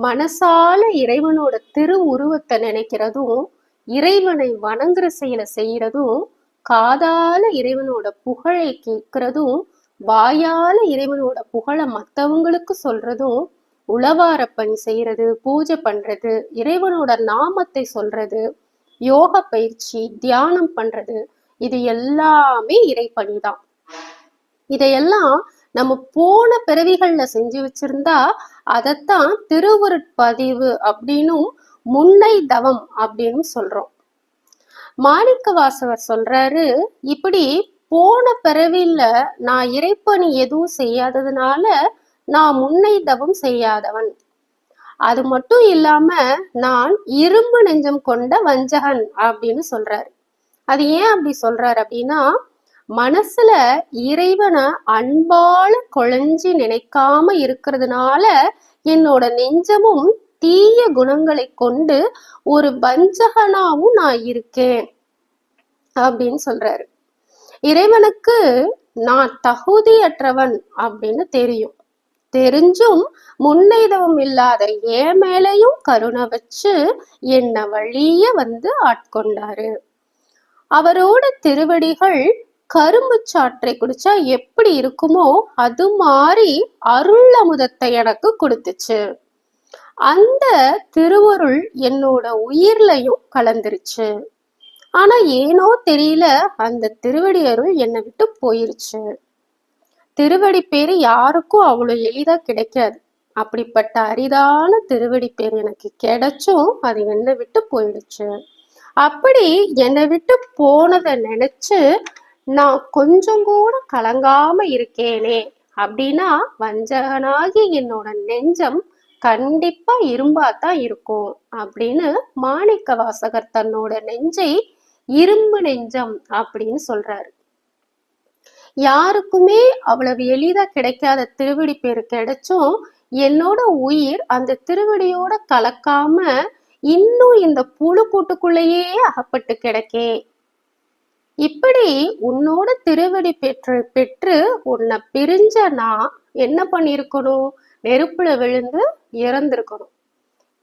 மனசால இறைவனோட திரு உருவத்தை நினைக்கிறதும் இறைவனை வணங்குற செயலை செய்யறதும் காதால இறைவனோட புகழை கேட்கிறதும் வாயால இறைவனோட புகழை மத்தவங்களுக்கு சொல்றதும் உளவார பணி செய்யறது பூஜை பண்றது இறைவனோட நாமத்தை சொல்றது யோக பயிற்சி தியானம் பண்றது இது எல்லாமே இறைப்பணி தான் இதையெல்லாம் நம்ம போன பிறவிகள்ல செஞ்சு வச்சிருந்தா அதைத்தான் திருவுருட்பதிவு அப்படின்னும் முன்னை தவம் அப்படின்னு சொல்றோம். மாணிக்க வாசவர் சொல்றாரு இப்படி போன பிறவில நான் இறைப்பணி எதுவும் செய்யாததுனால நான் முன்னை தவம் செய்யாதவன். அது மட்டும் இல்லாம நான் இரும்பு நெஞ்சம் கொண்ட வஞ்சகன் அப்படின்னு சொல்றாரு. அது ஏன் அப்படி சொல்றாரு அப்படின்னா மனசுல இறைவனை அன்பால குழஞ்சி நினைக்காம இருக்கிறதுனால என்னோட நெஞ்சமும் தீய குணங்களை கொண்டு ஒரு வஞ்சகனாவும் நான் இருக்கேன் அப்படின்னு சொல்றாரு. இறைவனுக்கு நான் தகுதியற்றவன் அப்படின்னு தெரியும். தெரிஞ்சும் முன்னைதவம் இல்லாத ஏன் மேலையும் கருணை வச்சு என்ன வழிய வந்து ஆட்கொண்டாரு. அவரோட திருவடிகள் கரும்பு சாற்றை குடிச்சா எப்படி இருக்குமோ அது மாதிரி அருள் அமுதத்தை எனக்கு கொடுத்துச்சு. அந்த திருவருள் என்னோட உயிர்லையும் கலந்துருச்சு. ஆனா ஏனோ தெரியல அந்த திருவடி அருள் என்னை விட்டு போயிருச்சு. திருவடி பேரு யாருக்கும் அவ்வளோ எளிதா கிடைக்காது. அப்படிப்பட்ட அரிதான திருவடி பேர் எனக்கு கிடைச்சும் அது என்னை விட்டு போயிடுச்சு அப்படி என்னை விட்டு போனதை நினைச்சு நான் கொஞ்சம் கூட கலங்காம இருக்கேனே அப்படின்னா வஞ்சகனாகி என்னோட நெஞ்சம் கண்டிப்பா இரும்பாத்தான் இருக்கும் அப்படின்னு மாணிக்க வாசகர் தன்னோட நெஞ்சை இரும்பு நெஞ்சம் அப்படின்னு சொல்றாரு. யாருக்குமே அவ்வளவு எளிதா கிடைக்காத திருவடி பேர் கிடைச்சும் என்னோட உயிர் அந்த திருவடியோட கலக்காம இன்னும் இந்த புழு கூட்டுக்குள்ளேயே அகப்பட்டு கிடக்கே இப்படி உன்னோட திருவடி பெற்று பெற்று உன்னை பிரிஞ்ச நான் என்ன பண்ணியிருக்கணும்? நெருப்புல விழுந்து இறந்திருக்கணும்.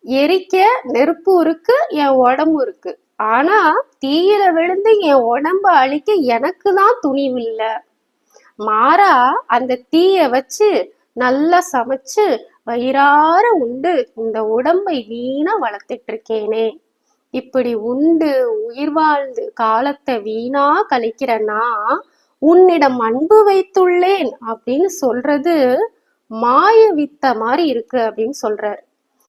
எரிக்க நெருப்பு இருக்கு என் உடம்பு இருக்கு. ஆனா தீயில விழுந்து என் உடம்ப அழிக்க எனக்கு தான் துணிவு மாறா அந்த தீய வச்சு நல்லா சமைச்சு வயிறார உண்டு இந்த உடம்பை வீணா வளர்த்துட்டு இருக்கேனே. இப்படி உண்டு உயிர் வாழ்ந்து காலத்தை வீணா கழிக்கிறனா உன்னிடம் அன்பு வைத்துள்ளேன் அப்படின்னு சொல்றது மாய வித்த மாதிரி இருக்கு அப்படின்னு சொல்றாரு.